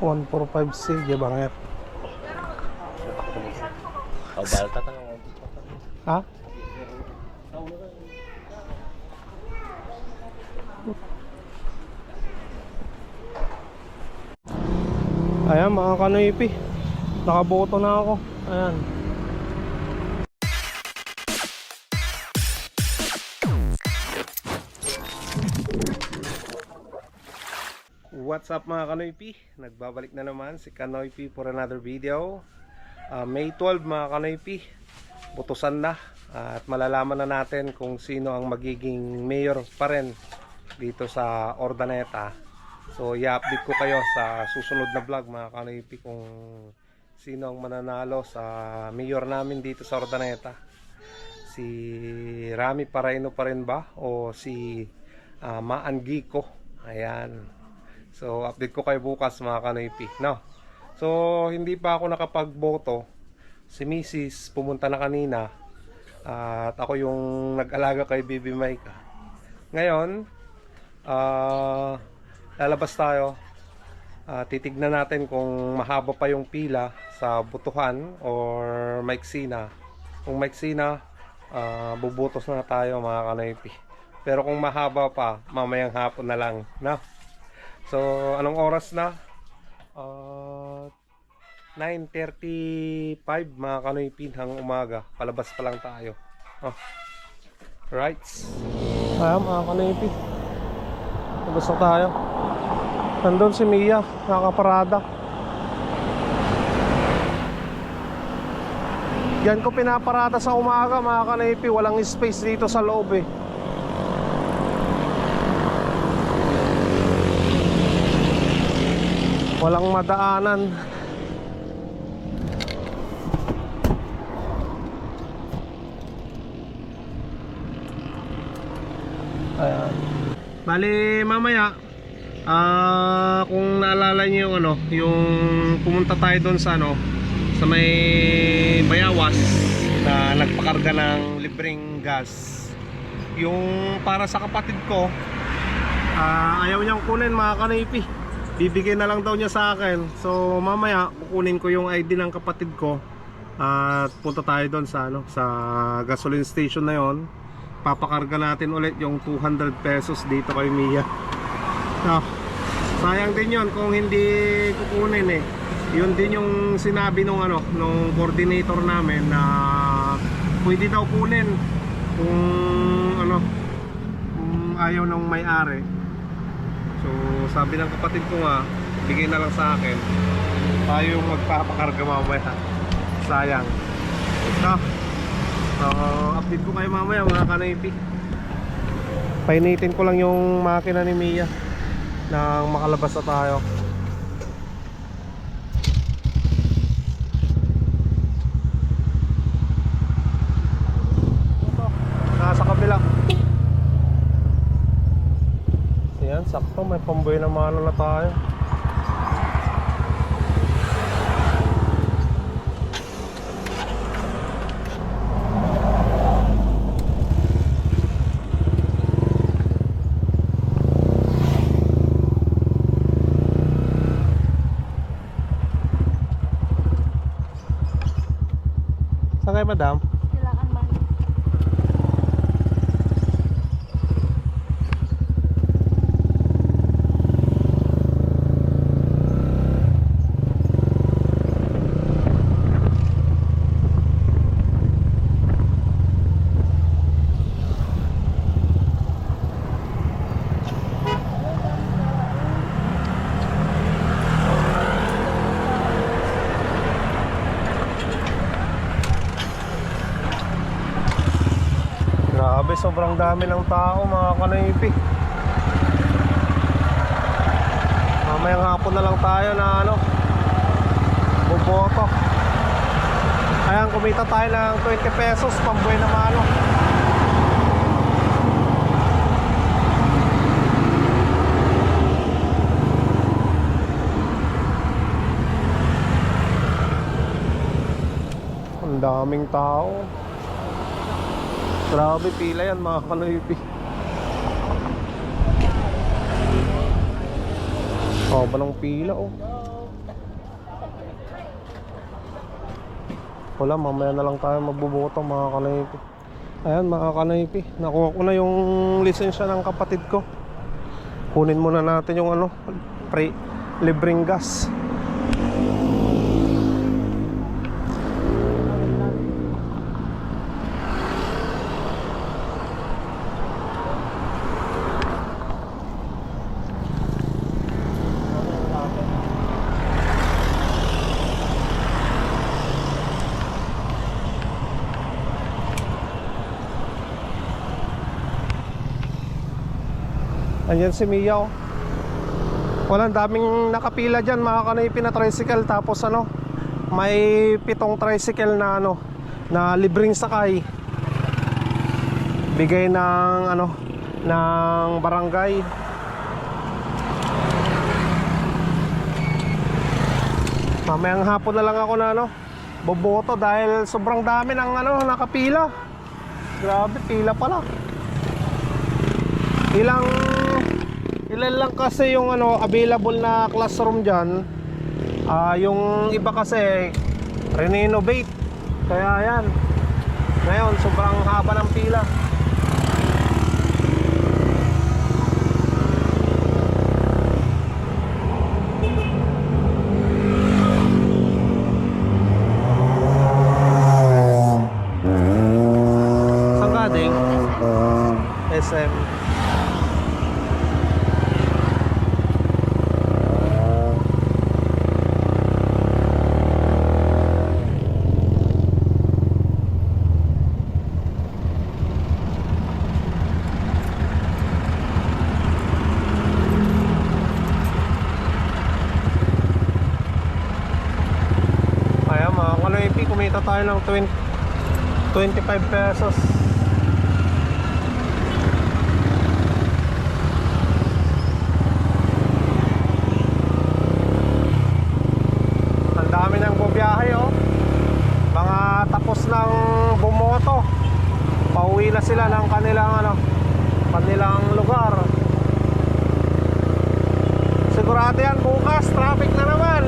145C, Gibanger. Oh, balta ta nga. Ha? Ayan mga kanoypi. Nakaboto na ako. Ayan. What's up mga kanoypi? Nagbabalik na naman si Kanoypi for another video. Ah, May 12 mga kanoypi. Butusan na at malalaman na natin kung sino ang magiging mayor pa rin dito sa Ordaneta. So i-update ko kayo sa susunod na vlog mga kanoypi kung sino ang mananalo sa mayor namin dito sa Ordaneta. Si Rami Paraino pa rin ba o si ah, Maan Gico. Ayan. So, update ko kayo bukas mga kanoypi. No? So, hindi pa ako nakapagboto. Si Mrs. pumunta na kanina. at ako yung nag-alaga kay Bibi Mike. Ngayon, ah, lalabas tayo. Ah, titignan natin kung mahaba pa yung pila sa butuhan or maiksi na. Kung maiksi na, ah, bubutos na tayo mga kanoypi. Pero kung mahaba pa, mamayang hapon na lang. No? So, anong oras na? Uh, 9.35 mga kanoy pinhang umaga. Palabas pa lang tayo. Oh. Right. Ayan mga kanoy pin. Palabas na tayo. Nandun si Mia. Nakaparada. Yan ko pinaparada sa umaga mga kanoypi. Walang space dito sa loob eh. Walang madaanan. Ayan. Bali, mamaya, ah kung naalala niyo yung ano, yung pumunta tayo doon sa ano, sa may Bayawas na nagpakarga ng libreng gas. Yung para sa kapatid ko, ah ayaw niyang kunin mga kanipi bibigay na lang daw niya sa akin. So mamaya kukunin ko yung ID ng kapatid ko. At punta tayo doon sa ano sa gasoline station na yon. Papakarga natin ulit yung 200 pesos. Dito kay Mia. No, sayang din yon kung hindi kukunin eh. Yun din yung sinabi nung ano nung coordinator namin na pwede daw kunin kung ano kung ayaw ng may-ari So sabi ng kapatid ko nga Bigay na lang sa akin. Tayo magpapakarga mamaya. Sayang. No So update ko kayo mamaya mga kanaypi Painitin ko lang yung makina ni Mia Nang makalabas na tayo Ito, Nasa kabila Yan, sakto may pamboy na mano tayo. Saan kayo, madam? Kailangan man. Grabe, sobrang dami ng tao mga kanaypi. Mamayang hapon na lang tayo na ano, buboto. Ayan, kumita tayo ng 20 pesos, pambuhay na mano. Ang daming tao. Grabe pila yan mga kanoypi. Oh, balang pila oh. Wala, mamaya na lang tayo magbubuto mga kanoypi. Ayan mga kanoypi Nakuha ko na yung lisensya ng kapatid ko. Kunin muna natin yung ano pre Libreng gas. Ayan si Mia oh. Walang daming nakapila dyan mga kanaypi na tricycle tapos ano may pitong tricycle na ano na libreng sakay. Bigay ng ano ng barangay. Mamayang hapon na lang ako na ano boboto dahil sobrang dami ng ano nakapila. Grabe pila pala. Ilang ilan lang kasi yung ano available na classroom diyan. Ah, yung iba kasi renovate. Kaya yan. Ngayon sobrang haba ng pila. Saan ka, Ding? SM. Ayan mga kanoipi, kumita tayo ng 20, 25 pesos. Ang dami ng bubiyahe oh. Mga tapos ng bumoto. Pauwi na sila ng kanilang ano, kanilang lugar. Sigurado yan bukas, traffic na naman.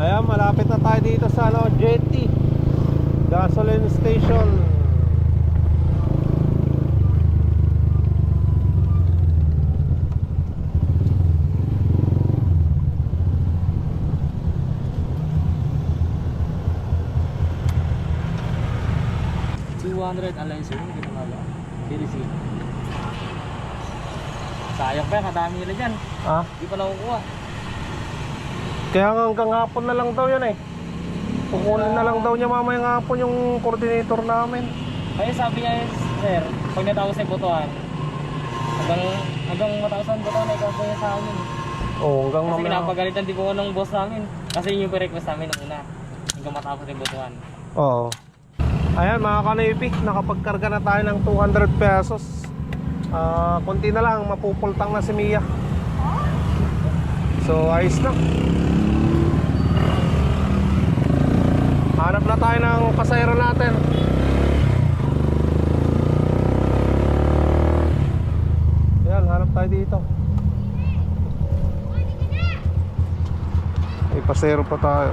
Ayan, malapit na tayo dito sa ano, Jetty Gasoline Station. Two hundred alay sir, hindi na nga Dirisi. Pa, kadami nila dyan. Ah, Hindi pa nakukuha. kaya hanggang hapon na lang daw yan eh. Kukunin na lang daw niya mamayang hapon yung coordinator namin. Kaya sabi niya, sir, pag natapos na yung botohan, hanggang, hanggang matapos ang botohan ay ikaw sa amin. Oo, hanggang Kasi mamaya. pinapagalitan din po ng boss namin. Kasi yun yung request namin nung una. Hanggang matapos yung botohan. Oo. Ayan mga kanipi, nakapagkarga na tayo ng 200 pesos. Ah, konti na lang, mapupultang na si Mia. So, ayos na. Hanap na tayo ng pasayro natin. Ayan, hanap tayo dito. May pasayro pa tayo.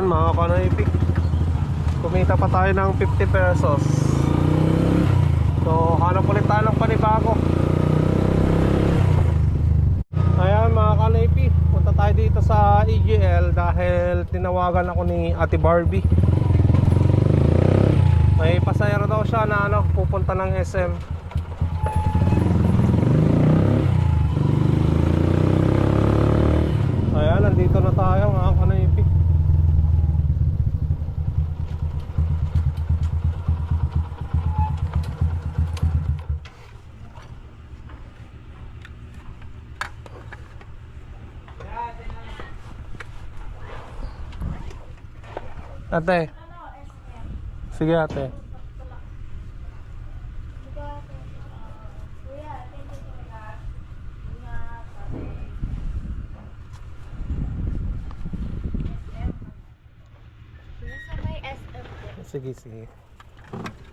Ayan mga kanaipik Kumita pa tayo ng 50 pesos. So hanap ulit tayo ng panibago. Ayan mga kanaypi. Punta tayo dito sa EGL Dahil tinawagan ako ni Ate Barbie. May pasayro daw siya na ano Pupunta ng SM Ayan nandito na tayo mga kanaypi Ate Sige ate. Sige, sige. Thank you.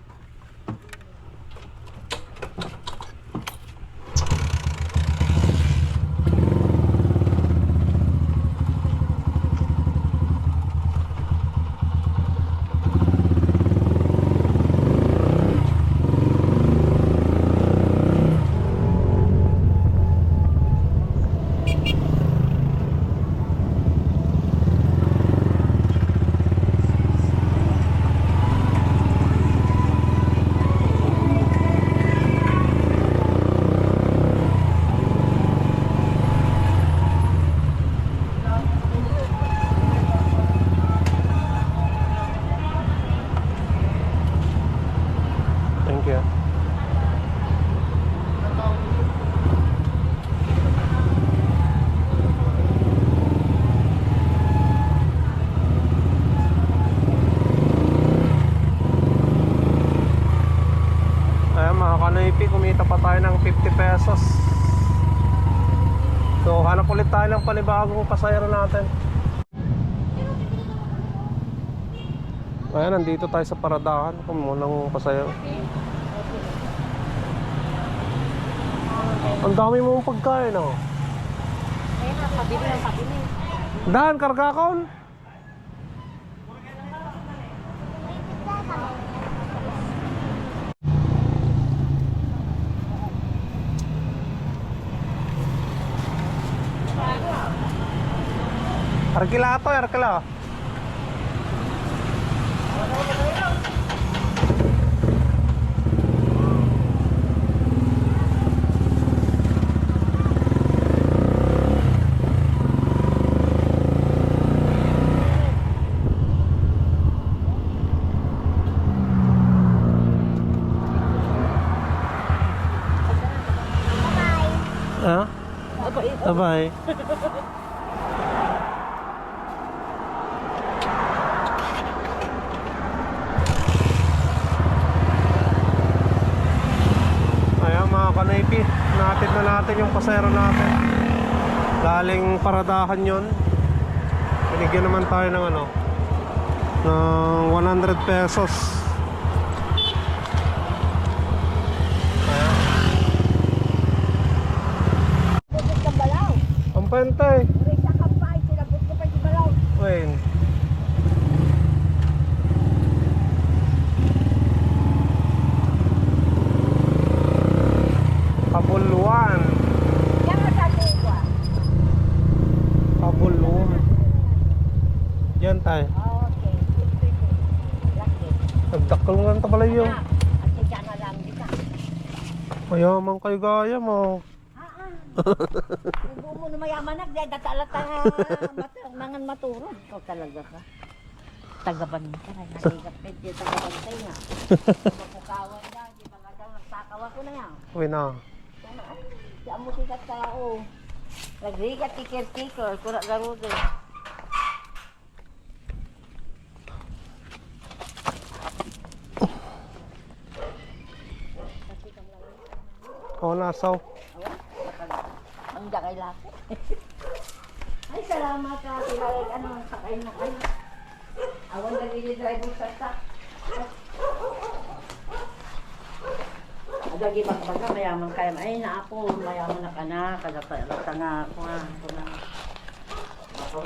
Ayan mga kanoypi, kumita pa tayo ng 50 pesos. So hanap ulit tayo ng panibagong pasayro natin. Ayan, nandito tayo sa paradahan. Kumunang pasayro. Ang dami mong pagkain oh. Ayun na, pabili ng pabili. Dahan, karga Arkila to, arkila. Ha? Bye. Ayan mga kanaypi, natin na natin yung pasero natin. Galing paradahan yon. Binigyan naman tayo ng ano, ng 100 pesos. Ang pantay. Aray sa kampay, sinabot ko pa si balaw. Wait. Kabuluan. Yan ang sabi ko ah. Kabuluan. Yan tayo. Okay. Laki. Nagdakal nga ng tabalayo. Ah, at siya na lang dito. Mayaman kayo gaya mo. Ibu mo na mayaman na, dahil datalata nga mangan maturog. Ikaw talaga ka. Tagaban ka na dito tagabantay nga. Mapukawan na, di ba nga daw nagsakaw ako na yan. Uy na. Di amo tikat tao. Nagrigat tikir-tikir, kurak garudo. O nasaw. Ang dakay laki. Ay, salamat ka. Pinalik ano, sakay na kayo. Awan na rin yung driver sa stock. Adagi magbaga, mayaman kayo. Ay, na ako, mayaman na ka na. Kadata nga ako nga. Ako na. Ako,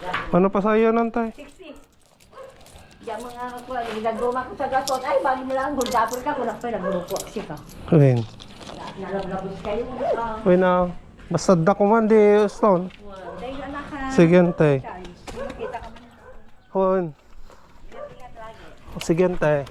dyan. Ano pa sa'yo nantay? 60. Diyan mga ako, nagdaguma ko sa gasot. Ay, bali mo lang, gulgapon ka. Kulang pa, nagulupo siya ka. Nalablabos kayo. Ah, Uy na. Basta da ko man di stone. Dahil anak ka. Sige tay. Kita ka man. Hon. Ingat lagi. Sige tay.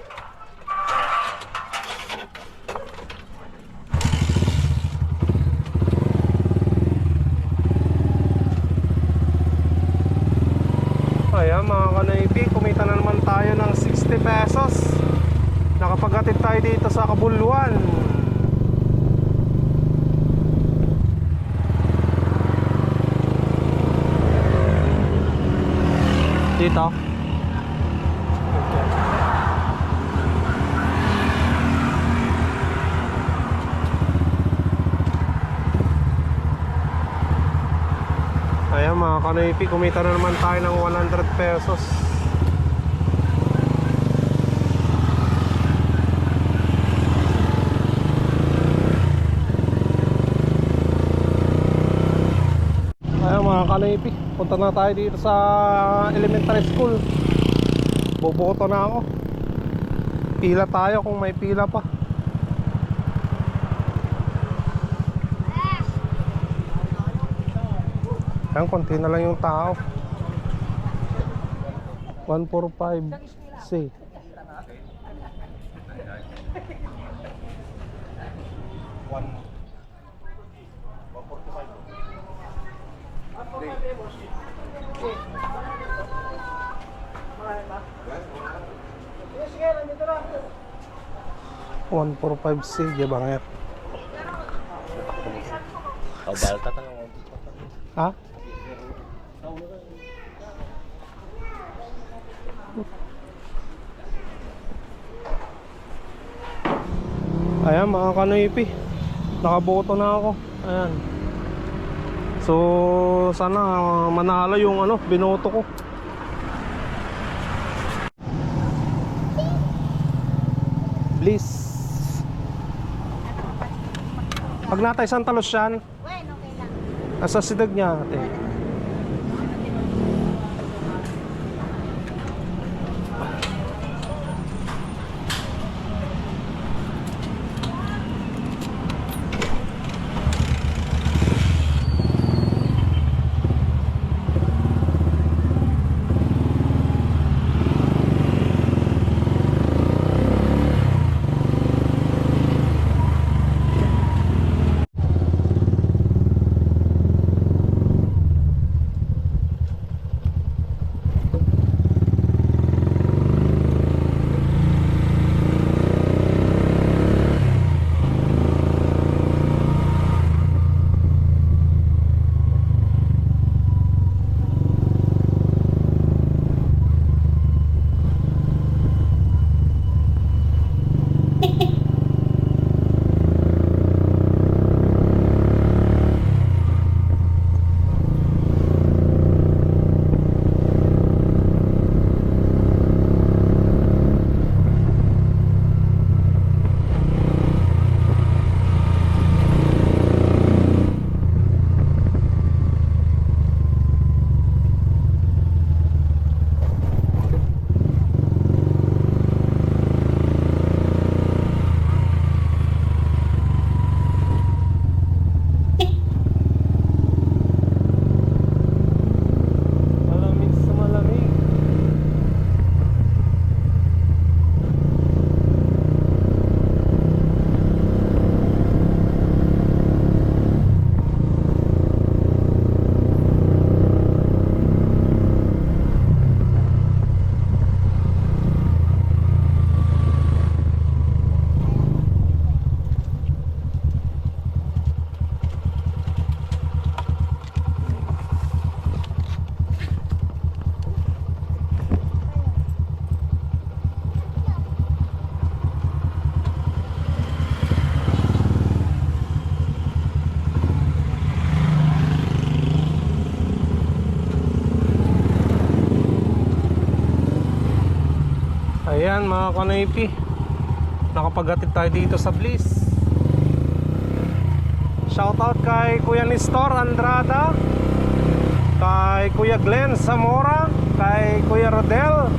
Ayan mga kanaypi, kumita na naman tayo ng 60 pesos. Nakapaghatid tayo dito sa Kabuluan. dito. Ayan mga kanoipi kumita na naman tayo ng 100 pesos. Punta na tayo dito sa elementary school. Boboto na ako. Pila tayo kung may pila pa. Ayan, konti na lang yung tao. 145C. One four five C, Jabanger. Oh, balta tanong. Ha? Ayan mga kanoipi Nakaboto na ako Ayan So sana manalo yung ano binoto ko. Bliss. Pag natay Santa Lucian Bueno, okay lang. Nasa sidag niya ate Ayan mga kanaypi. Nakapaghatid tayo dito sa Bliss. Shoutout kay Kuya Nestor Andrada Kay Kuya Glenn Zamora Kay Kuya Rodel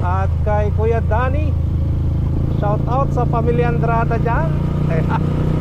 At kay Kuya Danny. Shoutout sa pamilya Andrada dyan. Nakadaan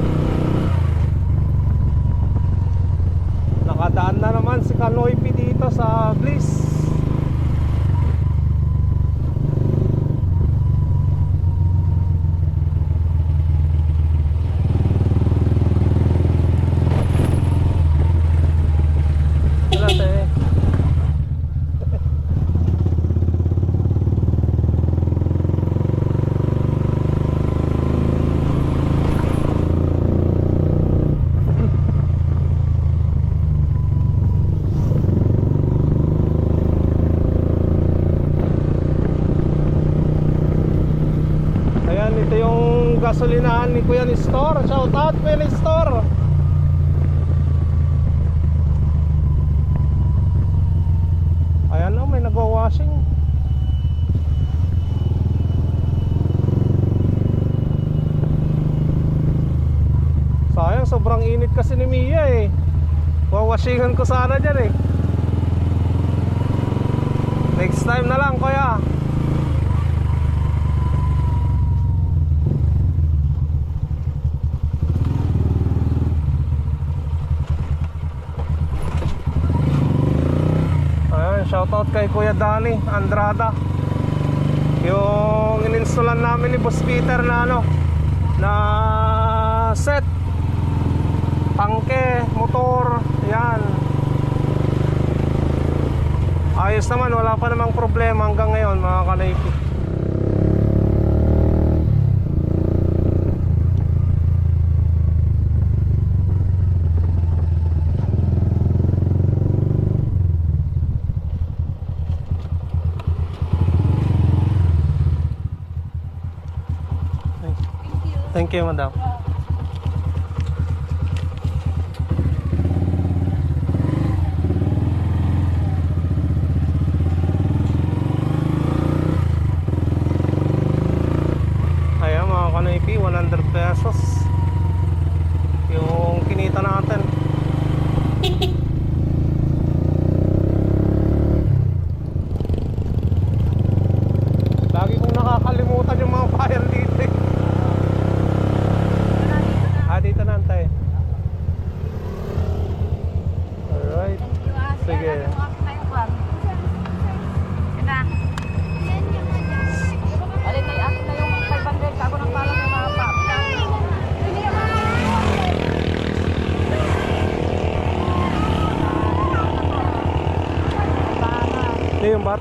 kay Kuya Nestor. Shout out Kuya Nestor. Ayan oh, may nagwa-washing. Sayang, sobrang init kasi ni Mia eh. Wawashingan ko sana dyan eh. Next time na lang, Kuya. Shoutout kay Kuya Dani Andrada. Yung ininstallan namin ni Boss Peter na ano, na set tangke, motor, yan. Ayos naman, wala pa namang problema hanggang ngayon mga kanaypi. Thank you, madam. Ayan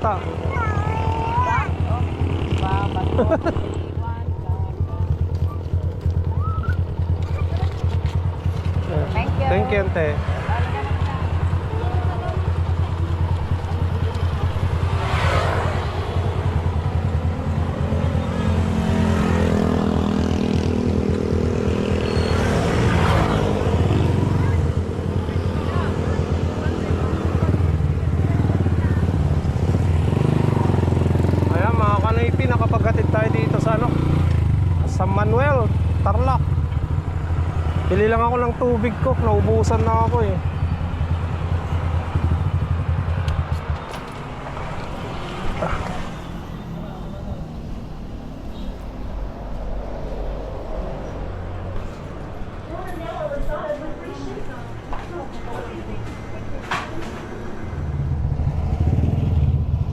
так. Bili lang ako ng tubig ko, naubusan na ako eh.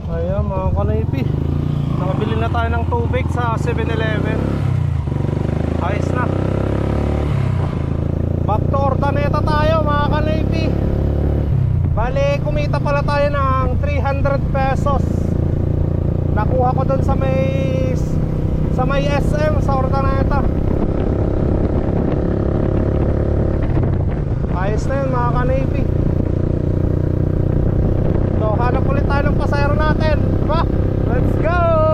Ayan mga kanaypi. Nakabili na tayo ng tubig sa 7-Eleven kumita pala tayo ng 300 pesos. Nakuha ko dun sa may sa may SM sa Ordaneta ayos na yun mga kanaypi so hanap ulit tayo ng pasayro natin. Ba? Let's go!